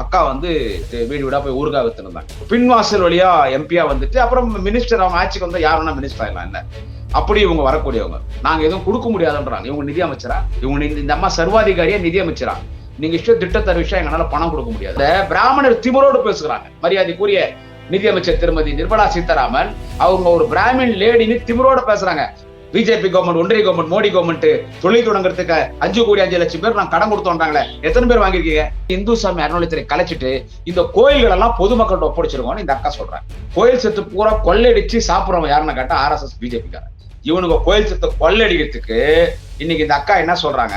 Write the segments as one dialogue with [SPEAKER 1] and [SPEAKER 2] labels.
[SPEAKER 1] அக்கா வந்து வீடு வீடா போய் ஊருகா வித்துருந்தாங்க பின்வாசல் வழியா எம்பியா வந்துட்டு அப்புறம் மினிஸ்டர் அவங்க ஆட்சிக்கு வந்தா யாருன்னா மினிஸ்டர் ஆயிடலாம் என்ன? அப்படி இவங்க வரக்கூடியவங்க. நாங்க எதுவும் கொடுக்க முடியாதுன்றாங்க. இவங்க நிதி அமைச்சரா இவங்க இந்த அம்மா சர்வாதிகாரியா நிதி அமைச்சரா நீங்க இஷ்ட திட்டத்தர விஷயம் எங்களால பணம் கொடுக்க முடியாது. பிராமணர் திமிரோடு பேசுகிறாங்க. மரியாதைக்குரிய நிதியமைச்சர் திருமதி நிர்மலா சீதாராமன் அவங்க ஒரு பிராமின் லேடின்னு திமிரோட பேசுறாங்க. பிஜேபி கவர்மெண்ட் ஒன்றிய கவர்மெண்ட் மோடி கவர்மெண்ட் தொழில் தொடங்குறதுக்கு அஞ்சு கோடி அஞ்சு லட்சம் பேர் நான் கடன் கொடுத்தோன்றாங்களே எத்தனை பேர் வாங்கியிருக்கீங்க? இந்து சாமி அறநிலையத்துறை கலைச்சிட்டு இந்த கோயில்கள் எல்லாம் பொதுமக்கள்கிட்ட ஒப்படைச்சிருக்கோம்னு இந்த அக்கா சொல்றாங்க கோயில் செத்து பூரா கொள்ளையடிச்சு சாப்பிடுறவங்க யாருன்னு கேட்டா ஆர்எஸ்எஸ் பிஜேபி காரன் இவனுக்கு கோயில் சொத்தை கொள்ளையடிக்கிறதுக்கு இன்னைக்கு இந்த அக்கா என்ன சொல்றாங்க?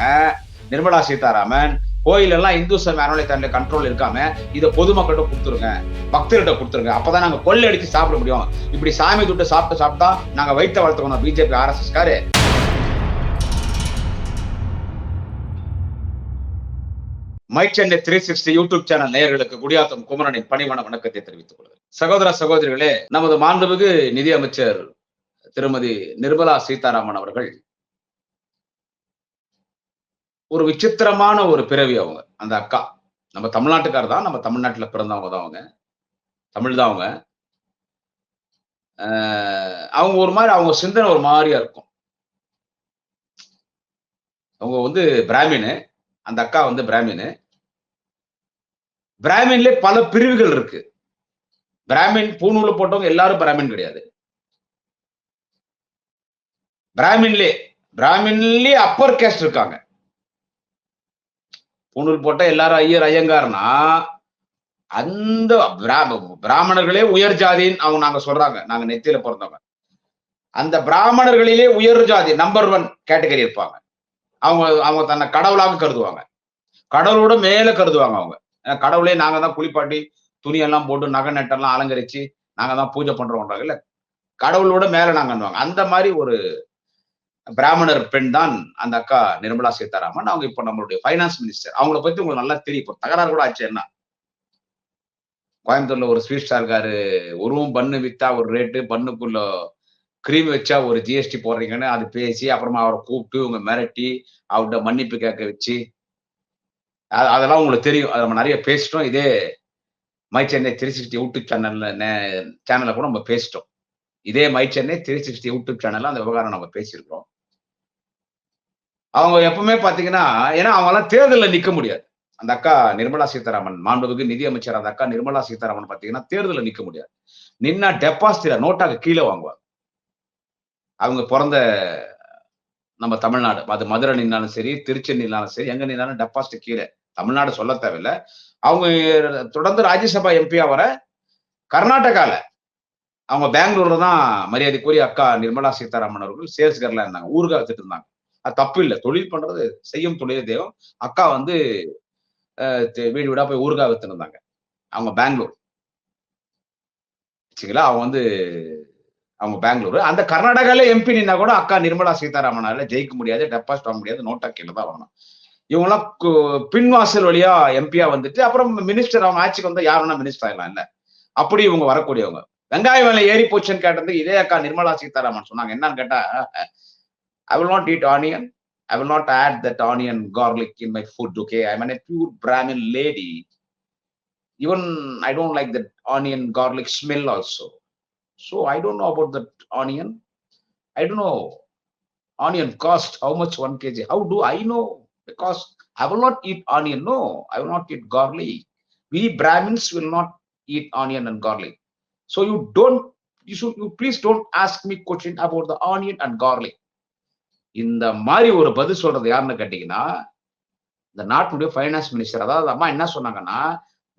[SPEAKER 1] நிர்மலா சீதாராமன் கோயிலெல்லாம் இந்து சாமி கண்ட்ரோல் இருக்காம இதை பொதுமக்கள்கிட்ட கொடுத்துருங்க. பக்தர்கிட்ட கொடுத்துருங்க. அப்பதான் நாங்க கொள்ளையடிச்சு சாப்பிட முடியும். இப்படி சாமி துட்டு சாப்பிட்டு சாப்பிட்டா நாங்க வைத்த வளர்த்துக்கணும் BJP RSS car. My Chennai three sixty YouTube channel நேயர்களுக்கு குடியாத்தம் குமரனின் பணிவான வணக்கத்தை தெரிவித்துக் கொள்கிறேன். சகோதர சகோதரிகளே நமது மாண்புமிகு நிதியமைச்சர் திருமதி நிர்மலா சீதாராமன் அவர்கள் ஒரு விசித்திரமான ஒரு பிறவி அவங்க. அந்த அக்கா. நம்ம தமிழ்நாட்டுக்காரர் தான் நம்ம தமிழ்நாட்டில் பிறந்தவங்க தான் அவங்க. தமிழ் தான் அவங்க. அவங்க ஒரு மாதிரி அவங்க சிந்தனை ஒரு மாதிரியா இருக்கும். அவங்க வந்து பிராமினு. அந்த அக்கா வந்து பிராமினு. பிராமின்ல பல பிரிவுகள் இருக்கு. பிராமின் பூணூல போட்டவங்க எல்லாரும் பிராமின் கிடையாது. பிராமின்லே பிராமின்லயே அப்பர் கேஸ்ட் இருக்காங்க. பூணூல் போட்டா எல்லாரும் ஐயர் ஐயங்கார்னா அந்த பிராம- பிராமணர்களே உயர் ஜாதின்னு அவங்க நாங்க சொல்றாங்க. நாங்க நெத்தியில பிறந்தவங்க. அந்த பிராமணர்களிலே உயர் ஜாதி நம்பர் ஒன் கேட்டகரி இருப்பாங்க. அவங்க அவங்க தன்னை கடவுளாக கருதுவாங்க. கடவுளோட மேல கருதுவாங்க அவங்க. ஏன்னா கடவுளே நாங்க தான் குளிப்பாட்டி துணியெல்லாம் போட்டு நகை நட்டெல்லாம் அலங்கரிச்சு நாங்க தான் பூஜை பண்றோம்ன்றாங்க இல்ல? கடவுளோட மேல நாங்க அந்த மாதிரி ஒரு பிராமணர் பெண் தான் அந்த அக்கா நிர்மலா சீதாராமன். அவங்க இப்போ நம்மளுடைய ஃபைனான்ஸ் மினிஸ்டர் அவங்கள பத்தி உங்களுக்கு நல்லா தெரியும். இப்போ தகராறு கூட ஆச்சு என்ன? கோயம்புத்தூர்ல ஒரு ஸ்வீட் ஸ்டார் இருக்காரு ஒருவும் பண்ணு வித்தா ஒரு ரேட்டு பண்ணுக்குள்ள கிரீம் வச்சா ஒரு ஜிஎஸ்டி போடுறீங்கன்னு அது பேசி அப்புறமா அவரை கூப்பிட்டு உங்க மிரட்டி அவர்கிட்ட மன்னிப்பு கேட்க வச்சு அதெல்லாம் உங்களுக்கு தெரியும். அதை நம்ம நிறைய பேசிட்டோம். இதே my Chennai three sixty YouTube சேனல்ல சேனல்ல கூட நம்ம பேசிட்டோம். இதே my Chennai three sixty YouTube சேனல்ல அந்த விவகாரம் நம்ம பேசியிருக்கிறோம். அவங்க எப்பவுமே பாத்தீங்கன்னா ஏன்னா அவங்கெல்லாம் தேர்தலில் நிக்க முடியாது. அந்த அக்கா நிர்மலா சீதாராமன் மாண்புமிகு நிதி அமைச்சர் அந்த அக்கா நிர்மலா சீதாராமன் பாத்தீங்கன்னா தேர்தலில் நிக்க முடியாது. நின்னா டெபாசிட் நோட்டாக்கு கீழே வாங்குவாங்க. அவங்க பிறந்த நம்ம தமிழ்நாடு அது மதுரை நின்னாலும் சரி திருச்சி நின்னாலும் சரி எங்க நின்னாலும் டெபாசிட் கீழே. தமிழ்நாடு சொல்ல தேவையில்லை. அவங்க தொடர்ந்து ராஜ்யசபா எம்பியா வர கர்நாடகால அவங்க பெங்களூர்ல தான் மரியாதைக்குரிய அக்கா நிர்மலா சீதாராமன் அவர்கள் சேல்ஸ் இருந்தாங்க ஊருக்காக இருந்தாங்க. அது தப்பு இல்லை. தொழில் பண்றது செய்யும் தொழிலே தெய்வம். அக்கா வந்து வீடு வீடா போய் ஊருகா வித்துருந்தாங்க இருந்தாங்க. அவங்க பெங்களூர். சரிங்களா? அவங்க வந்து அவங்க பெங்களூர். அந்த கர்நாடகால எம்பி நின்னா கூட அக்கா நிர்மலா சீதாராமனால ஜெயிக்க முடியாது டெபாசிட் வாங்க முடியாது நோட்டா கீழே தான் வரணும். இவங்கெல்லாம் பின்வாசல் வழியா எம்பியா வந்துட்டு அப்புறம் மினிஸ்டர் அவங்க ஆட்சிக்கு வந்தா யாருன்னா மினிஸ்டர் ஆகலாம் இல்ல. அப்படி இவங்க வரக்கூடியவங்க. வெங்காய விலை ஏறி போச்சுன்னு கேட்டதுக்கு இதே அக்கா நிர்மலா சீதாராமன் சொன்னாங்க. என்னன்னு கேட்டா ஐ will not eat onion I will not add that onion garlic in my food. Okay, I'm a pure Brahmin lady. Even I don't like that onion garlic smell also. So I don't know about that onion. I don't know onion cost how much one kg. How do I know? Because I will not eat onion. No, I will not eat garlic. We Brahmins will not eat onion and garlic. So you don't. You should. You please don't ask me question about the onion and garlic. இந்த மாதிரி ஒரு பதில் சொல்றது யாருன்னு கேட்டீங்கன்னா இந்த நாட்டுடைய finance minister அதாவது அம்மா என்ன சொன்னாங்கன்னா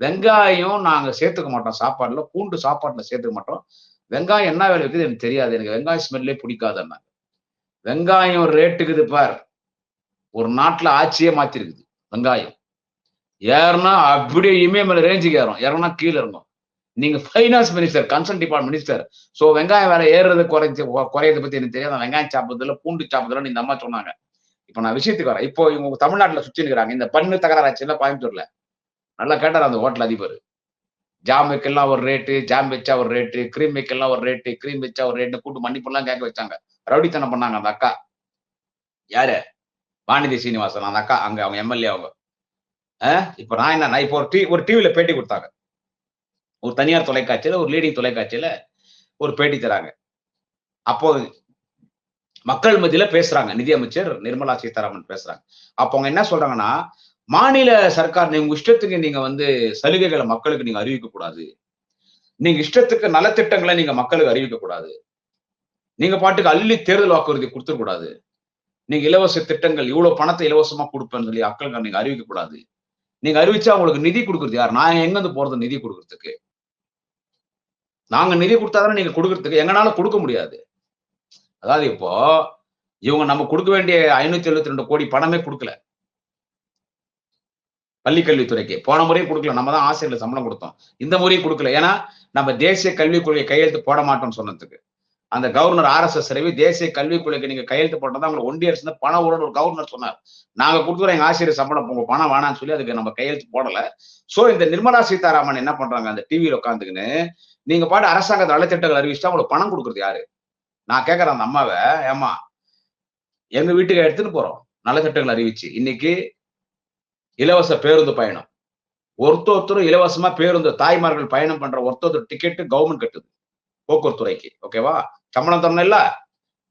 [SPEAKER 1] வெங்காயம் நாங்கள் சேர்த்துக்க மாட்டோம் சாப்பாடுல பூண்டு சாப்பாட்டில் சேர்த்துக்க மாட்டோம். வெங்காயம் என்ன வேலை இருக்குது எனக்கு தெரியாது. எனக்கு வெங்காயம் ஸ்மெல்லே பிடிக்காதுன்னாங்க. வெங்காயம் ரேட்டுக்குது பார். ஒரு நாட்டில் ஆட்சியே மாத்திருக்குது வெங்காயம். ஏறுனா அப்படியே இமயமலை ரேஞ்சுக்கு ஏறும். ஏறனா கீழே இருக்கும் நீங்க finance minister concern department minister so வெங்காயம் வேற ஏறுறது குறைஞ்சு குறையதை பத்தி எனக்கு தெரியாது. வெங்காயம் சாப்பிடுறதுல பூண்டு சாப்பிடுறதுல இந்த அம்மா சொன்னாங்க. இப்ப நான் விஷயத்துக்கு வரேன். இப்போ இவங்க தமிழ்நாட்டுல சுற்றி இருக்கிறாங்க. இந்த பண்ணு தகராறாச்சுல கோயம்புத்தூர்ல. நல்லா கேட்டார் அந்த ஹோட்டல் அதிபர்? ஜாம் வைக்கலாம் ஒரு ரேட்டு ஜாம் வச்சா ஒரு ரேட்டு கிரீம் வைக்கலாம் ஒரு ரேட்டு கிரீம் வச்சா ஒரு ரேட்டு கூட்டு மன்னிப்பெல்லாம் கேட்க வச்சாங்க. ரவுடித்தனம் பண்ணாங்க அந்த அக்கா. யாரு? வாணிதி சீனிவாசன் அந்த அக்கா அங்க அவங்க எம்எல்ஏ அவங்க. இப்ப நான் என்ன நான் இப்போ ஒரு டி ஒரு டிவியில பேட்டி கொடுத்தாங்க. ஒரு தனியார் தொலைக்காட்சியில ஒரு லீடிங் தொலைக்காட்சியில ஒரு பேட்டி தராங்க. அப்போ மக்கள் மத்தியில பேசுறாங்க. நிதியமைச்சர் நிர்மலா சீதாராமன் பேசுறாங்க. அப்போ அவங்க என்ன சொல்றாங்கன்னா மாநில சர்க்கார் நீங்க இஷ்டத்துக்கு நீங்க வந்து சலுகைகளை மக்களுக்கு நீங்க அறிவிக்க கூடாது. நீங்க இஷ்டத்துக்கு நலத்திட்டங்களை நீங்க மக்களுக்கு அறிவிக்க கூடாது. நீங்க பாட்டுக்கு அள்ளி தேர்தல் வாக்குறுதி கொடுத்துடக்கூடாது நீங்க இலவச திட்டங்கள் இவ்வளவு பணத்தை இலவசமா கொடுப்பேன்னு சொல்லி மக்களுக்கு நீங்க அறிவிக்க கூடாது. நீங்க அறிவிச்சா உங்களுக்கு நிதி கொடுக்குறது யார்? நான் எங்க இருந்து போறது நிதி கொடுக்கறதுக்கு? நாங்க நிதி கொடுத்தாதானே நீங்க கொடுக்கறதுக்கு? எங்கனால கொடுக்க முடியாது. அதாவது இப்போ இவங்க நம்ம கொடுக்க வேண்டிய ஐநூத்தி எழுபத்தி ரெண்டு கோடி பணமே கொடுக்கல. பள்ளி கல்வித்துறைக்கு. போன முறையும் கொடுக்கல. நம்ம தான் ஆசிரியர்கள் சம்பளம் கொடுத்தோம். இந்த முறையும் கொடுக்கல. ஏன்னா நம்ம தேசிய கல்விக் கொள்கை கையெழுத்து போட மாட்டோம்னு சொன்னதுக்கு. அந்த governor R S S Ravi தேசிய கல்விக் கொள்கைக்கு நீங்க கையெழுத்து போட்டதா உங்களுக்கு ஒன்றிய அரசு பணம் உடன் ஒரு கவர்னர் சொன்னார். நாங்க கொடுக்குறோம் எங்க ஆசிரியர் சம்பளம் உங்க பணம் வேணாம்னு சொல்லி அதுக்கு நம்ம கையெழுத்து போடல. சோ இந்த நிர்மலா சீதாராமன் என்ன பண்றாங்க? அந்த டிவியில உட்காந்துக்கின்னு நீங்க பாட்டு அரசாங்க நலத்திட்டங்கள் அறிவிச்சா உங்களுக்கு பணம் கொடுக்குறது யாரு? நான் கேட்கறேன் அந்த அம்மாவை. ஏமா எங்க வீட்டுக்கு எடுத்துன்னு போறோம். நலத்திட்டங்கள் அறிவிச்சு. இன்னைக்கு இலவச பேருந்து பயணம். ஒருத்தொருத்தரும் இலவசமா பேருந்து தாய்மார்கள் பயணம் பண்ற ஒருத்தொருத்தர் டிக்கெட்டு கவர்மெண்ட் கட்டுது. போக்குவரத்து துறைக்கு. ஓகேவா சம்பளம் தரணும் இல்ல?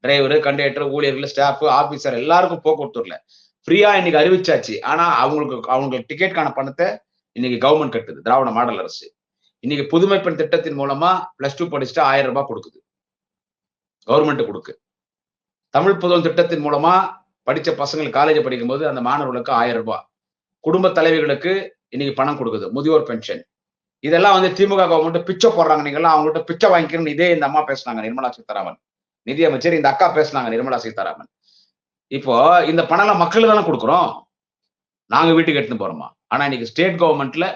[SPEAKER 1] டிரைவரு கண்டக்டர் ஊழியர்கள் ஸ்டாஃப் ஆபீசர் எல்லாருக்கும் போக்குவரத்துல ஃப்ரீயா இன்னைக்கு அறிவிச்சாச்சு. ஆனா அவங்களுக்கு அவங்களுக்கு டிக்கெட்கான பணத்தை இன்னைக்கு கவர்மெண்ட் கட்டுது. திராவிட மாடல் அரசு. இன்னைக்கு புதுமை பெண் திட்டத்தின் மூலமா பிளஸ் டூ படிச்சுட்டு ஆயிரம் ரூபாய் கொடுக்குது. கவர்மெண்ட் கொடுக்கு. தமிழ் புதல் திட்டத்தின் மூலமா படிச்ச பசங்களுக்கு காலேஜ் படிக்கும்போது அந்த மாணவர்களுக்கு ஆயிரம் ரூபாய். குடும்ப தலைவிகளுக்கு இன்னைக்கு பணம் கொடுக்குது. முதியோர் பென்ஷன் இதெல்லாம் வந்து திமுக கவர்மெண்ட் பிச்சை போடுறாங்க நீங்களாம் அவங்கள்ட்ட பிச்சை வாங்கிக்கணும்னு இதே இந்த அம்மா பேசினாங்க நிர்மலா சீதாராமன். நிதியமைச்சர் இந்த அக்கா பேசினாங்க நிர்மலா சீதாராமன். இப்போ இந்த பணம் மக்களுக்கு தானே கொடுக்குறோம்? நாங்க வீட்டுக்கு எடுத்துன்னு போறோமா? ஆனா இன்னைக்கு ஸ்டேட் கவர்மெண்ட்ல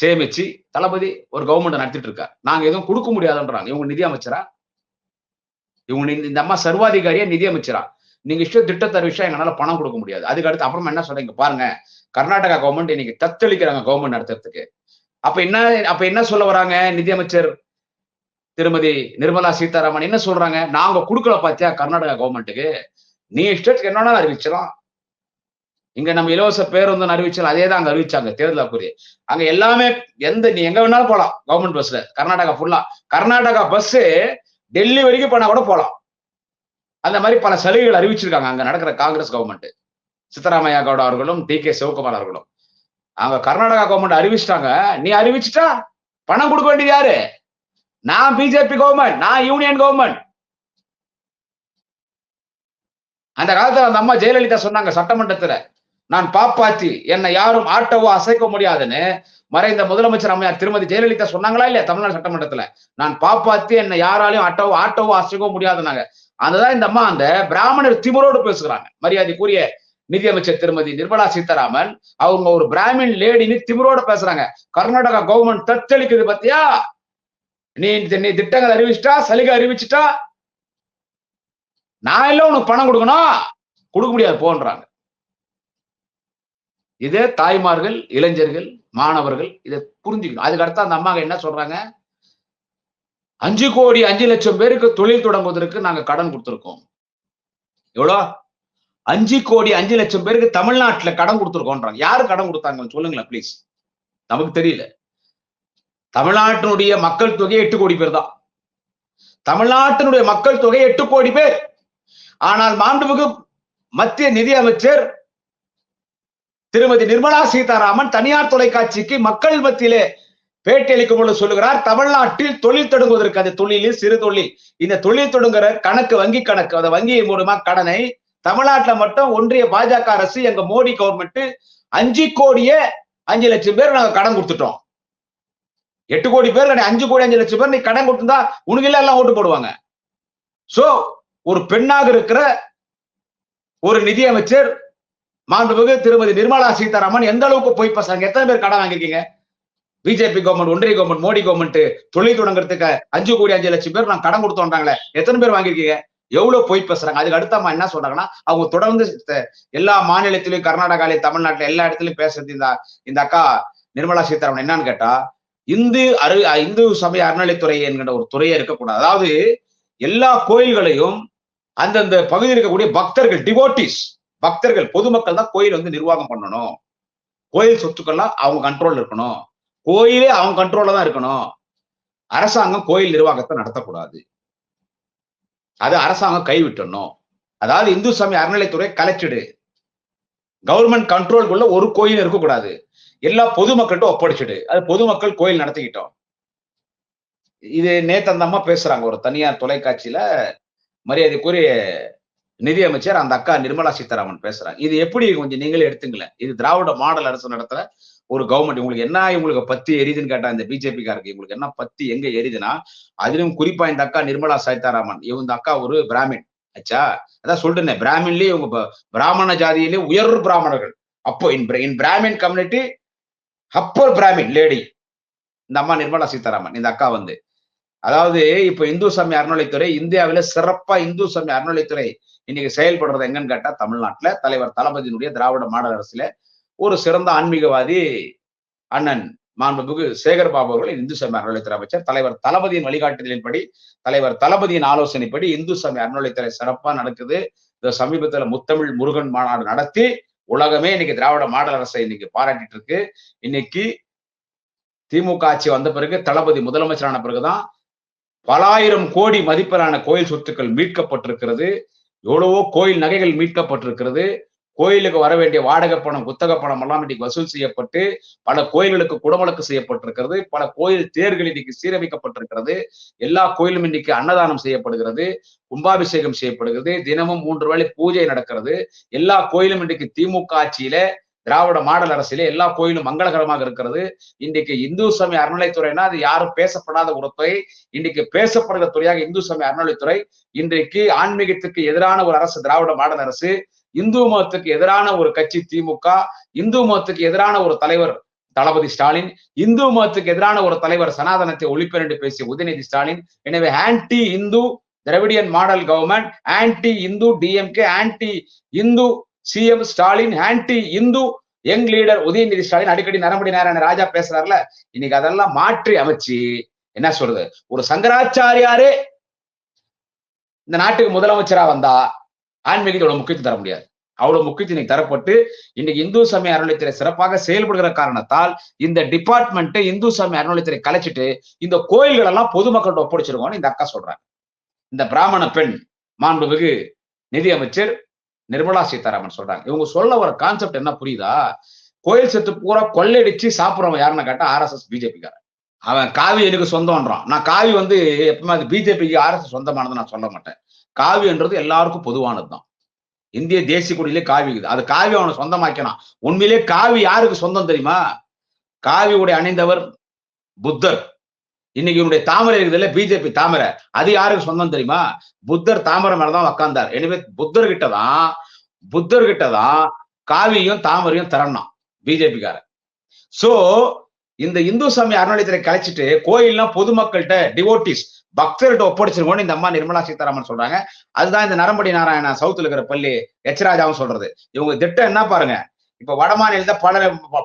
[SPEAKER 1] சேமிச்சு தளபதி ஒரு கவர்மெண்ட் நடத்திட்டு இருக்கார் நாங்க எதுவும் கொடுக்க முடியாதுன்றாங்க. இவங்க நிதி அமைச்சரா இவங்க இந்த அம்மா சர்வாதிகாரியா நிதி அமைச்சரா நீங்க இஷ்ட திட்டத்தை விஷயம் எங்களால பணம் கொடுக்க முடியாது. அதுக்கு அடுத்து அப்புறமா என்ன சொல்றீங்க? பாருங்க. கர்நாடகா கவர்மெண்ட் இன்னைக்கு தத்தளிக்கிறாங்க கவர்மெண்ட் நடத்துறதுக்கு. அப்ப என்ன அப்ப என்ன சொல்ல வராங்க நிதியமைச்சர்? திருமதி நிர்மலா சீதாராமன் என்ன சொல்றாங்க? நாங்க கொடுக்கல பாத்தியா கர்நாடகா கவர்மெண்ட்டுக்கு நீ இஷ்டத்துக்கு என்னன்னா அறிவிச்சலாம் இங்க நம்ம இலவச பேருந்து அறிவிச்சாலும் அதே தான் அங்க அறிவிச்சாங்க தேர்தல் வாக்குறுதி அங்க எல்லாமே எந்த நீ எங்க வேணாலும் போகலாம் கவர்மெண்ட் பஸ்ல கர்நாடகா ஃபுல்லா கர்நாடகா பஸ் டெல்லி வரைக்கும் போனா கூட போகலாம் அந்த மாதிரி பல சலுகைகள் அறிவிச்சிருக்காங்க. அங்க நடக்கிற காங்கிரஸ் கவர்மெண்ட் சித்தராமையா கவுடா அவர்களும் டி கே சிவகுமார் அவர்களும். அங்க கர்நாடகா கவர்மெண்ட் அறிவிச்சிட்டாங்க. நீ அறிவிச்சிட்டா பணம் கொடுக்க வேண்டியது யாரு? நான் பிஜேபி கவர்மெண்ட் நான் யூனியன் கவர்மெண்ட் அந்த காலத்துல அந்த அம்மா ஜெயலலிதா சொன்னாங்க சட்டமன்றத்துல நான் பாப்பாத்தி என்னை யாரும் ஆட்டவோ அசைக்க முடியாதுன்னு மறைந்த முதலமைச்சர் அம்மையார் திருமதி ஜெயலலிதா சொன்னாங்களா இல்லையா தமிழ்நாடு சட்டமன்றத்துல? நான் பாப்பாத்தி என்னை யாராலையும் ஆட்டவோ ஆட்டவோ அசைக்கவும் முடியாதுனாங்க அதுதான் இந்த அம்மா அந்த பிராமணர் திமுறோடு பேசுகிறாங்க. மரியாதைக்குரிய நிதியமைச்சர் திருமதி நிர்மலா சீதாராமன் அவங்க ஒரு பிராமின் லேடின்னு திமுறோட பேசுறாங்க. கர்நாடகா கவர்மெண்ட் தத்தளிக்குது பத்தியா? நீ நீ திட்டங்கள் அறிவிச்சிட்டா சலுகை அறிவிச்சிட்டா? நான் எல்லாம் உனக்கு பணம் கொடுக்கணும். கொடுக்க முடியாது போன்றாங்க. இதே தாய்மார்கள் இளைஞர்கள் மாணவர்கள் இதை புரிஞ்சுக்கணும். அதுக்கு அடுத்து அந்த அம்மாங்க என்ன சொல்றாங்க? அஞ்சு கோடி அஞ்சு லட்சம் பேருக்கு தொழில் தொடங்குவதற்கு நாங்க கடன் கொடுத்துருக்கோம். எவ்வளோ? அஞ்சு கோடி அஞ்சு லட்சம் பேருக்கு தமிழ்நாட்டுல கடன் கொடுத்துருக்கோன்றாங்க யாரு கடன் கொடுத்தாங்கன்னு சொல்லுங்களேன் ப்ளீஸ் நமக்கு தெரியல. தமிழ்நாட்டினுடைய மக்கள் தொகை எட்டு கோடி பேர் தான். தமிழ்நாட்டினுடைய மக்கள் தொகை எட்டு கோடி பேர். ஆனால் மாண்புமிகு மத்திய நிதி அமைச்சர் திருமதி நிர்மலா சீதாராமன் தனியார் தொலைக்காட்சிக்கு மக்கள் மத்தியிலே பேட்டி அளிக்கும் பொழுது சொல்லுகிறார் தமிழ்நாட்டில் தொழில் தொடங்குவதற்கு அந்த தொழிலில் சிறு தொழில். இந்த தொழில் தொடங்குற கணக்கு வங்கி கணக்கு அந்த வங்கியின் மூலமா கடனை தமிழ்நாட்டில் மட்டும் ஒன்றிய பாஜக அரசு எங்க மோடி கவர்மெண்ட் அஞ்சு கோடியே அஞ்சு லட்சம் பேர் நாங்க கடன் கொடுத்துட்டோம். எட்டு கோடி பேர் அஞ்சு கோடி அஞ்சு லட்சம் பேர் நீ கடன் கொடுத்துருந்தா உனக்கு எல்லாம் ஓட்டு போடுவாங்க. சோ ஒரு பெண்ணாக இருக்கிற ஒரு நிதியமைச்சர் மாண்புமிகு திருமதி நிர்மலா சீதாராமன் எந்த அளவுக்கு போய் பேசுறாங்க எத்தனை பேர் கடன் வாங்கிருக்கீங்க பிஜேபி கவர்மெண்ட் ஒன்றிய கவர்மெண்ட் மோடி கவர்மெண்ட் தொழில் தொடங்குறதுக்கு அஞ்சு கோடி அஞ்சு லட்சம் பேர் நான் கடன் கொடுத்தோன்றாங்களே எத்தனை பேர் வாங்கிருக்கீங்க எவ்வளவு போய் பேசுறாங்க? அதுக்கு அடுத்தமா என்ன சொல்றாங்கன்னா அவங்க தொடர்ந்து எல்லா மாநிலத்திலும் கர்நாடகாலையும் தமிழ்நாட்டுல எல்லா இடத்துலயும் பேசுறது இந்த இந்த அக்கா நிர்மலா சீதாராமன் என்னன்னு கேட்டா இந்து அரு இந்து சமய அறநிலைத்துறை என்கிற ஒரு துறையே இருக்கக்கூடாது. அதாவது எல்லா கோயில்களையும் அந்தந்த பகுதியில் இருக்கக்கூடிய பக்தர்கள் டிவோட்டிஸ் பக்தர்கள் பொதுமக்கள் தான் கோயில் வந்து நிர்வாகம் பண்ணணும். கோயில் சொத்துக்கள்லாம் அவங்க கண்ட்ரோல் இருக்கணும். கோயிலே அவங்க கண்ட்ரோல்ல தான் இருக்கணும். அரசாங்கம் கோயில் நிர்வாகத்தை நடத்தக்கூடாது. அது அரசாங்கம் கைவிட்டணும் அதாவது இந்து சமய அறநிலைத்துறை கலைச்சிடு. கவர்மெண்ட் கண்ட்ரோல்குள்ள ஒரு கோயில் இருக்கக்கூடாது. எல்லா பொதுமக்கள்கிட்ட ஒப்படைச்சிடு. அது பொதுமக்கள் கோயில் நடத்திக்கிட்டோம். இது நேத்து அந்த அம்மா பேசுறாங்க ஒரு தனியார் தொலைக்காட்சியில மரியாதைக்குரிய நிதியமைச்சர் அந்த அக்கா நிர்மலா சீதாராமன் பேசுறாங்க. இது எப்படி கொஞ்சம் நீங்களே எடுத்துங்களேன். இது திராவிட மாடல் அரசு நடத்துற ஒரு கவர்மெண்ட் உங்களுக்கு என்ன உங்களுக்கு பத்தி எரியுதுன்னு கேட்டா இந்த பிஜேபி காருக்கு உங்களுக்கு என்ன பத்தி எங்க எரியுதுன்னா அதிலும் குறிப்பா இந்த அக்கா நிர்மலா சீதாராமன். இவங்க அக்கா ஒரு பிராமின். ஆச்சா அதான் சொல்றேன் பிராமின்லயே இவங்க பிராமண ஜாதியிலே உயர் பிராமணர்கள். அப்போ in in Brahmin community upper Brahmin lady இந்த அம்மா நிர்மலா சீதாராமன் இந்த அக்கா வந்து. அதாவது இப்ப இந்து சமய அறநிலைத்துறை இந்தியாவில சிறப்பா இந்து சமய அறநிலைத்துறை இன்னைக்கு செயல்படுறது எங்கன்னு கேட்டா தமிழ்நாட்டுல தலைவர் தளபதியினுடைய திராவிட மாடல் அரசுல ஒரு சிறந்த ஆன்மீகவாதி அண்ணன் மாண்புமிகு சேகர் பாபு அவர்கள் இந்து சமய அறநிலைத்துறை அமைச்சர் தலைவர் தளபதியின் வழிகாட்டுதலின்படி தலைவர் தளபதியின் ஆலோசனைப்படி இந்து சமய அறநிலைத்துறை சிறப்பா நடக்குது. இந்த சமீபத்துல முத்தமிழ் முருகன் மாநாடு நடத்தி உலகமே இன்னைக்கு திராவிட மாடல் அரசை இன்னைக்கு பாராட்டிட்டு இருக்கு. இன்னைக்கு திமுக ஆட்சி வந்த பிறகு தளபதி முதலமைச்சரான பிறகுதான் பலாயிரம் கோடி மதிப்பிலான கோயில் சொத்துக்கள் மீட்கப்பட்டிருக்கிறது. எவ்வளவோ கோயில் நகைகள் மீட்கப்பட்டிருக்கிறது. கோயிலுக்கு வர வேண்டிய வாடகை பணம் குத்தக பணம் எல்லாம் இன்னைக்கு வசூல் செய்யப்பட்டு பல கோயில்களுக்கு குடமுழக்கு செய்யப்பட்டிருக்கிறது பல கோயில் தேர்கள் இன்னைக்கு சீரமைக்கப்பட்டிருக்கிறது. எல்லா கோயிலும் இன்னைக்கு அன்னதானம் செய்யப்படுகிறது கும்பாபிஷேகம் செய்யப்படுகிறது தினமும் மூன்று வேளை பூஜை நடக்கிறது. எல்லா கோயிலும் இன்றைக்கு திமுக ஆட்சியில திராவிட மாடல் அரசிலே எல்லா கோயிலும் மங்களகரமாக இருக்கிறது. இன்றைக்கு இந்து சமய அறநிலைத்துறைனா அது யாரும் பேசப்படாத ஒரு துறை. இன்றைக்கு பேசப்படுகிற துறையாக இந்து சமய அறநிலைத்துறை இன்றைக்கு ஆன்மீகத்துக்கு எதிரான ஒரு அரசு திராவிட மாடல் அரசு. இந்து மதத்துக்கு எதிரான ஒரு கட்சி திமுக. இந்து மதத்துக்கு எதிரான ஒரு தலைவர் தளபதி ஸ்டாலின். இந்து மதத்துக்கு எதிரான ஒரு தலைவர் சனாதனத்தை ஒழிப்பேன் என்று பேசிய உதயநிதி ஸ்டாலின். எனவே anti Hindu Dravidian model government anti Hindu DMK anti Hindu CM Stalin anti Hindu young leader Udhayanidhi Stalin அடிக்கடி நரம்படி நாராயண ராஜா பேசுறாருல இன்னைக்கு அதெல்லாம் மாற்றி அமைச்சு என்ன சொல்றது? ஒரு சங்கராச்சாரியாரே இந்த நாட்டுக்கு முதலமைச்சரா வந்தா ஆன்மீகத்தோட முக்கியத்துவம் தர முடியாது. அவ்வளவு முக்கியத்துவம் இன்னைக்கு தரப்பட்டு இன்னைக்கு இந்து சமய அறநிலைத்துறை சிறப்பாக செயல்படுகிற காரணத்தால் இந்த டிபார்ட்மெண்ட் இந்து சமய அறநிலைத்துறை கலைச்சிட்டு இந்த கோயில்கள் எல்லாம் பொதுமக்கள்கிட்ட ஒப்படைச்சிருக்கோம்னு இந்த அக்கா சொல்றாங்க. இந்த பிராமண பெண் மாண்புமிகு நிதியமைச்சர் நிர்மலா சீதாராமன் சொல்றாங்க. இவங்க சொல்ல வர கான்செப்ட் என்ன புரியுதா? கோயில் செத்து பூரா கொள்ளையடிச்சு சாப்பிடுறவன் யாருன்னு கேட்டா ஆர்எஸ்எஸ் பிஜேபிக்காரன். அவன் காவி எனக்கு சொந்தம்ன்றான். நான் காவி வந்து எப்பவுமே அது பிஜேபிக்கு ஆர்எஸ்எஸ் சொந்தமானது நான் சொல்ல மாட்டேன். காவின்றது எல்லாருக்கும் பொதுவானது தான். இந்திய தேசிய கொடியிலே காவி இருக்குது. அது காவி அவனை சொந்தமாக்கினான். உண்மையிலே காவி யாருக்கு சொந்தம் தெரியுமா? காவி உடை அணிந்தவர் புத்தர். இன்னைக்கு இவனுடைய தாமரை இருக்குதுல்ல பிஜேபி தாமரை. அது யாருக்கு சொந்தம் தெரியுமா? புத்தர் தாமரை மேலதான் உக்காந்தார். எனவே புத்தர்கிட்ட தான் புத்தர்கிட்ட தான் காவியும் தாமரையும் திறனான் பிஜேபிக்காரன். சோ இந்த இந்து சமய அறநிலையத்துறை கலைச்சிட்டு கோயில்லாம் பொதுமக்கள்கிட்ட டிவோட்டிஸ் பக்தர்கிட்ட ஒப்படைச்சிருக்கோம்னு இந்த அம்மா நிர்மலா சீதாராமன் சொல்றாங்க. அதுதான் இந்த நரம்படி நாராயணா சவுத்துல இருக்கிற பள்ளி எச்ராஜாவும் சொல்றது. இவங்க திட்டம் என்ன பாருங்க? இப்ப வட மாநிலத்தை பல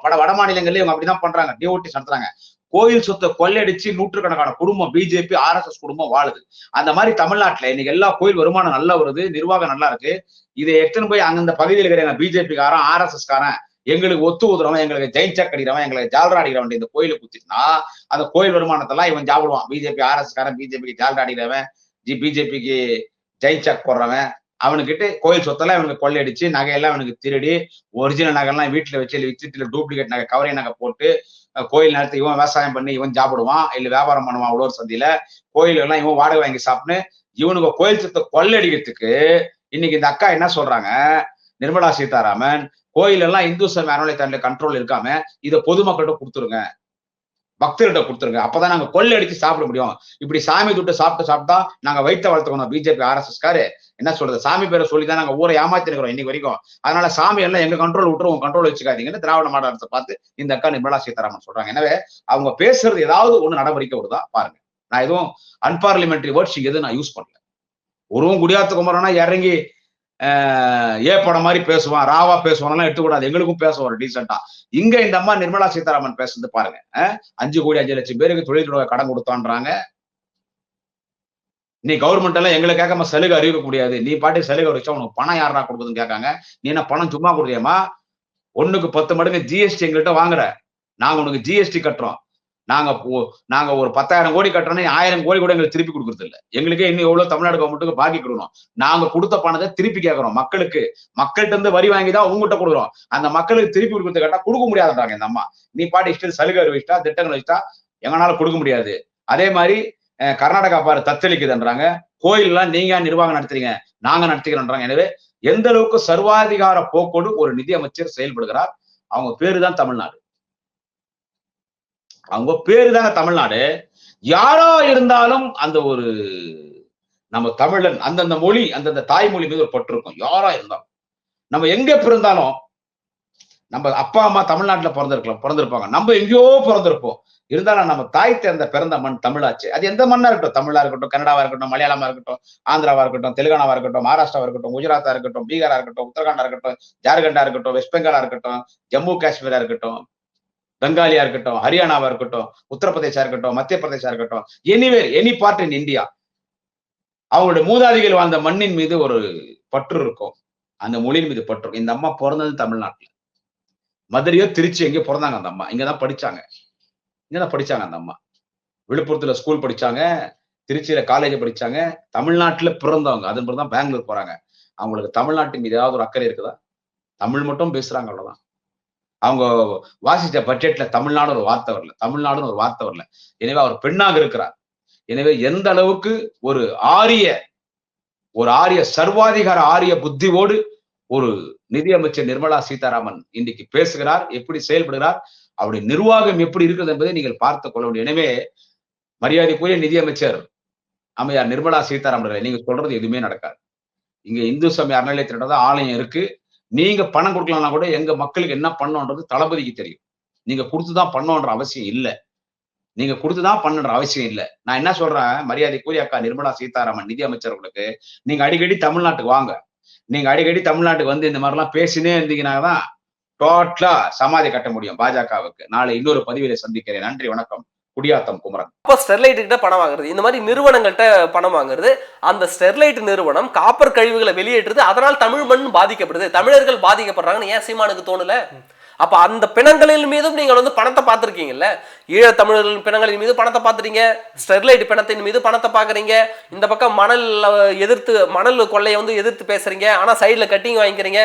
[SPEAKER 1] பல வட மாநிலங்கள்லயும் இவங்க அப்படிதான் பண்றாங்க. டிவோட்டிஸ் நடத்துறாங்க. கோயில் சொத்தை கொள்ளையடிச்சு நூற்றுக்கணக்கான குடும்பம் பிஜேபி ஆர்எஸ்எஸ் குடும்பம் வாழுது. அந்த மாதிரி தமிழ்நாட்டுல இன்னைக்கு எல்லா கோயில் வருமானம் நல்லா வருது நிர்வாகம் நல்லா இருக்கு. இதை எத்தனை போய் அந்தந்த பகுதியில் இருக்கிற பிஜேபி காரன் ஆர்எஸ்எஸ் காரன் எங்களுக்கு ஒத்து ஊதுறவன் எங்களுக்கு ஜெயின் சக் அடிக்கிறவன் எங்களுக்கு ஜால்ரா அடிக்கிறவன் இந்த கோயிலை குத்திட்டுனா அந்த கோயில் வருமானத்தெல்லாம் இவன் சாப்பிடுவான் பிஜேபி ஆர்எஸ் காரன் பிஜேபிக்கு ஜால்ரா அடிக்கிறவன் ஜி பிஜேபிக்கு ஜெயின் சக் போடுறவன் அவனுக்கிட்ட கோயில் சொத்தெல்லாம் இவனுக்கு கொள்ளையடிச்சு நகையெல்லாம் அவனுக்கு திருடி ஒரிஜினல் நகைலாம் வீட்டுல வச்சு வித்துட்டு டூப்ளிகேட் நகை கவரை நகை போட்டு கோயில் நேரத்துக்கு இவன் விவசாயம் பண்ணி இவன் சாப்பிடுவான் இல்ல வியாபாரம் பண்ணுவான் அவ்வளோ சந்தையில கோயில் எல்லாம் இவன் வாடகை வாங்கி சாப்பிட்டு இவனுக்கு கோயில் சொத்தை கொள்ளையடிக்கிறதுக்கு இன்னைக்கு இந்த அக்கா என்ன சொல்றாங்க? நிர்மலா சீதாராமன் கோயில் எல்லாம் இந்து சமய அறநிலையத்தாண்டில் கண்ட்ரோல் இருக்காம இதை பொதுமக்கள்கிட்ட கொடுத்துருங்க. பக்தர்கிட்ட கொடுத்துருங்க. அப்பதான் நாங்க கொள்ளை அடிச்சு சாப்பிட முடியும். இப்படி சாமி துட்டு சாப்பிட்டு சாப்பிட்டா நாங்க வைத்த வளர்த்துக்கணும் பிஜேபி ஆர்எஸ்எஸ் காரு. என்ன சொல்றது? சாமி பேரை சொல்லி தான் நாங்க ஊரை ஏமாத்திருக்கிறோம் இன்னைக்கு வரைக்கும். அதனால சாமி எல்லாம் எங்க கண்ட்ரோல் விட்டுரும் உங்க கண்ட்ரோல் வச்சுக்காதீங்கன்னு திராவிட மாடல் பார்த்து இந்த அக்கா நிர்மலா சீதாராமன் சொல்றாங்க. எனவே அவங்க பேசுறது ஏதாவது ஒண்ணு நடவடிக்கை வருதா பாருங்க. நான் எதுவும் அன்பார்லிமெண்ட்ரி வேர்ட்ஸ் எதுவும் நான் யூஸ் பண்ணல. ஒருவன் குடியாத்து குமரனா இறங்கி ஏ படம் மாதிரி பேசுவான் ராவா பேசுவான் எடுத்துக்கூடாது. எங்களுக்கும் பேசுவார் டீசெண்டா இங்க இந்த அம்மா நிர்மலா சீதாராமன் பேசுறது பாருங்க. அஞ்சு கோடி அஞ்சு லட்சம் பேருக்கு தொழில் கடன் கொடுத்தான்றாங்க. நீ கவர்மெண்ட் எல்லாம் எங்களை கேட்காம சலுகை அறிவிக்க முடியாது. நீ பாட்டு சலுகை வச்சா உனக்கு பணம் யாரா கொடுக்குதுன்னு கேட்காங்க. நீ என்ன பணம் சும்மா கொடுத்தியமா ஒண்ணுக்கு பத்து மடங்கு ஜிஎஸ்டி எங்கள்கிட்ட வாங்குற. நாங்க உனக்கு ஜிஎஸ்டி கட்டுறோம். நாங்க போ- நாங்க ஒரு பத்தாயிரம் கோடி கட்டணும் ஆயிரம் கோடி கூட எங்களுக்கு திருப்பி கொடுக்கறது எங்களுக்கு எங்களுக்கே இன்னும் எவ்வளவு தமிழ்நாடு கவர்மெண்ட்டுக்கு பாக்கி கொடுக்கணும். நாங்க கொடுத்த பணத்தை திருப்பி கேட்கறோம் மக்களுக்கு. மக்கள்கிட்ட இருந்து வரி வாங்கி தான் உங்ககிட்ட கொடுக்குறோம். அந்த மக்களுக்கு திருப்பி கொடுக்கறது கேட்டா கொடுக்க முடியாதுன்றாங்க இந்த அம்மா. நீ பாட்டு இஷ்டம் சலுகை அறிவிச்சிட்டா திட்டங்கள் வச்சுட்டா எங்கனால கொடுக்க முடியாது. அதே மாதிரி கர்நாடகா பாரு தத்தளிக்குதுன்றாங்க. கோயில்லாம் நீங்க ஏன் நிர்வாகம் நடத்துறீங்க? நாங்க நடத்துகிறோம்ன்றாங்க எனவே எந்த அளவுக்கு சர்வாதிகார போக்கோடு ஒரு நிதி அமைச்சர் செயல்படுகிறார் அவங்க பேரு தான் தமிழ்நாடு. அவங்க பேரு தாங்க தமிழ்நாடு. யாரா இருந்தாலும் அந்த ஒரு நம்ம தமிழன் அந்தந்த மொழி அந்தந்த தாய்மொழி மீது ஒரு பற்று இருக்கும். யாரா இருந்தாலும். நம்ம எங்க பிறந்தாலும் நம்ம அப்பா அம்மா தமிழ்நாட்டுல பிறந்திருக்கலாம் பிறந்திருப்பாங்க. நம்ம எங்கேயோ பிறந்திருப்போம். இருந்தாலும் நம்ம தாய் தேர்ந்த பிறந்த மண் தமிழாச்சு. அது எந்த மண்ணா இருக்கட்டும். தமிழா இருக்கட்டும் கன்னடாவா இருக்கட்டும் மலையாளமா இருக்கட்டும் ஆந்திராவா இருக்கட்டும் தெலுங்கானாவா இருக்கட்டும் மகாராஷ்டிராவா இருக்கட்டும் குஜராத்தா இருக்கட்டும் பீகாரா இருக்கட்டும் உத்தரகாண்டா இருக்கட்டும் ஜார்க்கண்டா இருக்கட்டும் வெஸ்ட் பெங்காலா இருக்கட்டும் ஜம்மு காஷ்மீரா இருக்கட்டும். பெங்காலியா இருக்கட்டும் ஹரியானாவா இருக்கட்டும் உத்தரப்பிரதேசா இருக்கட்டும் மத்திய பிரதேசா இருக்கட்டும் anywhere any part in India அவங்களுடைய மூதாதிகள் வாழ்ந்த மண்ணின் மீது ஒரு பற்று இருக்கும். அந்த மொழியின் மீது பற்று இருக்கும். இந்த அம்மா பிறந்தது தமிழ்நாட்டுல. மதுரையோ திருச்சி எங்கேயோ பிறந்தாங்க அந்த அம்மா. இங்கதான் படிச்சாங்க. இங்கதான் படிச்சாங்க அந்த அம்மா. விழுப்புரத்துல ஸ்கூல் படிச்சாங்க திருச்சியில காலேஜ் படிச்சாங்க தமிழ்நாட்டுல பிறந்தவங்க. அதன் பிறகு தான் பெங்களூர் போறாங்க. அவங்களுக்கு தமிழ்நாட்டின் மீது ஏதாவது ஒரு அக்கறை இருக்குதா? தமிழ் மட்டும் பேசுறாங்க அவ்வளவுதான். அவங்க வாசிச்ச பட்ஜெட்ல தமிழ்நாடு ஒரு வார்த்தை வரல. தமிழ்நாடுன்னு ஒரு வார்த்தை வரல. எனவே அவர் பெண்ணாக இருக்கிறார். எனவே எந்த அளவுக்கு ஒரு ஆரிய ஒரு ஆரிய சர்வாதிகார ஆரிய புத்தியோடு ஒரு நிதியமைச்சர் நிர்மலா சீதாராமன் இன்னைக்கு பேசுகிறார் எப்படி செயல்படுகிறார் அவருடைய நிர்வாகம் எப்படி இருக்கிறது என்பதை நீங்கள் பார்த்துக் கொள்ள வேண்டும். எனவே மரியாதைக்குரிய நிதியமைச்சர் அம்மையார் நிர்மலா சீதாராமன் நீங்க சொல்றது எதுவுமே நடக்காது. இங்க இந்து சமய அறநிலையத்தினோட ஆலயம் இருக்கு. நீங்க பணம் கொடுக்கலன்னா கூட எங்க மக்களுக்கு என்ன பண்ணோன்றது தளபதிக்கு தெரியும். நீங்க கொடுத்துதான் பண்ணோன்ற அவசியம் இல்லை. நீங்க கொடுத்துதான் பண்ணுன்ற அவசியம் இல்லை. நான் என்ன சொல்றேன்? மரியாதைக்குரிய அக்கா நிர்மலா சீதாராமன் நிதி அமைச்சர்களுக்கு நீங்க அடிக்கடி தமிழ்நாட்டுக்கு வாங்க. நீங்க அடிக்கடி தமிழ்நாட்டுக்கு வந்து இந்த மாதிரிலாம் பேசினே இருந்தீங்கன்னா தான் டோட்டலா சமாதி கட்ட முடியும் பாஜகவுக்கு. நாளை இன்னொரு பதிவில சந்திக்கிறேன். நன்றி வணக்கம். குடியாத்தம் குமரன்.
[SPEAKER 2] அப்போ ஸ்டெர்லைட் கிட்ட பணம் வாங்குறது. இந்த மாதிரி நிறுவனங்கள்ட்ட பணம் வாங்குறது. அந்த ஸ்டெர்லைட் நிறுவனம் காப்பர் கழிவுகளை வெளியேற்றுது. அதனால் தமிழ் மண் பாதிக்கப்படுது. தமிழர்கள் பாதிக்கப்படுறாங்கன்னு ஏன் சீமானுக்கு தோணல? அப்ப அந்த பிணங்களின் மீதும் நீங்கள் வந்து பணத்தை பார்த்துருக்கீங்கல்ல? ஈழ தமிழர்களின் பிணங்களின் மீது பணத்தை பார்த்துறீங்க ஸ்டெர்லைட் பிணத்தின் மீது பணத்தை பார்க்குறீங்க. இந்த பக்கம் மணல் எதிர்த்து மணல் கொள்ளையை வந்து எதிர்த்து பேசுறீங்க. ஆனா சைடுல கட்டிங் வாங்கிக்கிறீங்க.